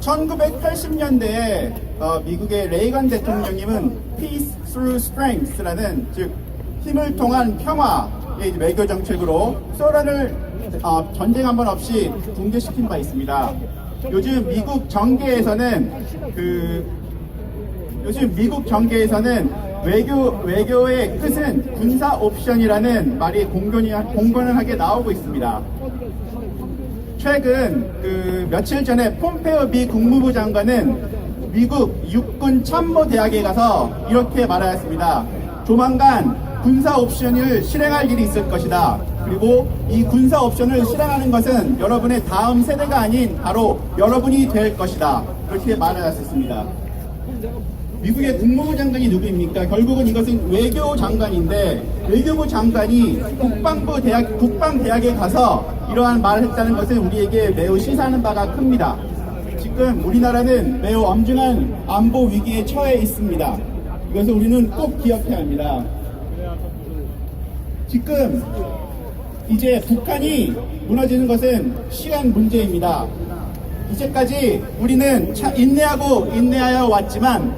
1980년대에 어, 미국의 레이건 대통령님은 Peace Through Strength라는 즉 힘을 통한 평화의 외교 정책으로 소련을 어, 전쟁 한 번 없이 붕괴시킨 바 있습니다. 요즘 미국 정계에서는 그 요즘 미국 정계에서는 외교 외교의 끝은 군사 옵션이라는 말이 공견이 공건하게 나오고 있습니다. 최근 그 며칠 전에 폼페오 미 국무부 장관은 미국 육군 참모 대학에 가서 이렇게 말하였습니다. 조만간 군사 옵션을 실행할 일이 있을 것이다. 그리고 이 군사 옵션을 실행하는 것은 여러분의 다음 세대가 아닌 바로 여러분이 될 것이다. 그렇게 말하였습니다. 미국의 국무부 장관이 누구입니까? 결국은 이것은 외교 장관인데 외교부 장관이 국방부 대학 국방 대학에 가서 이러한 말을 했다는 것은 우리에게 매우 시사하는 바가 큽니다. 지금 우리나라는 매우 엄중한 안보 위기에 처해 있습니다. 이것을 우리는 꼭 기억해야 합니다. 지금 이제 북한이 무너지는 것은 시간 문제입니다. 이제까지 우리는 차- 인내하고 인내하여 왔지만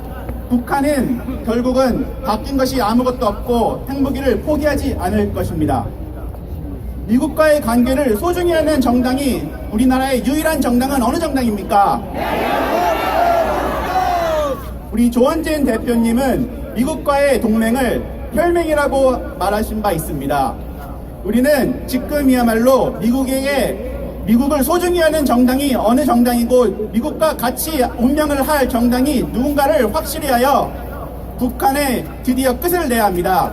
북한은 결국은 바뀐 것이 아무것도 없고 핵무기를 포기하지 않을 것입니다. 미국과의 관계를 소중히 하는 정당이 우리나라의 유일한 정당은 어느 정당입니까? 우리 조원진 대표님은 미국과의 동맹을 혈맹이라고 말하신 바 있습니다. 우리는 지금이야말로 미국에게 미국을 소중히 하는 정당이 어느 정당이고 미국과 같이 운명을 할 정당이 누군가를 확실히 하여 북한에 드디어 끝을 내야 합니다.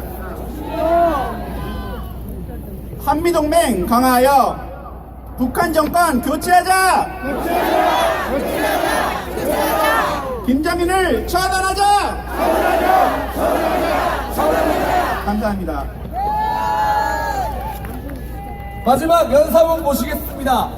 한미동맹 강화하여 북한 정권 교체하자! 김정인을 처단하자! 감사합니다. 마지막 연사원 모시겠습니다.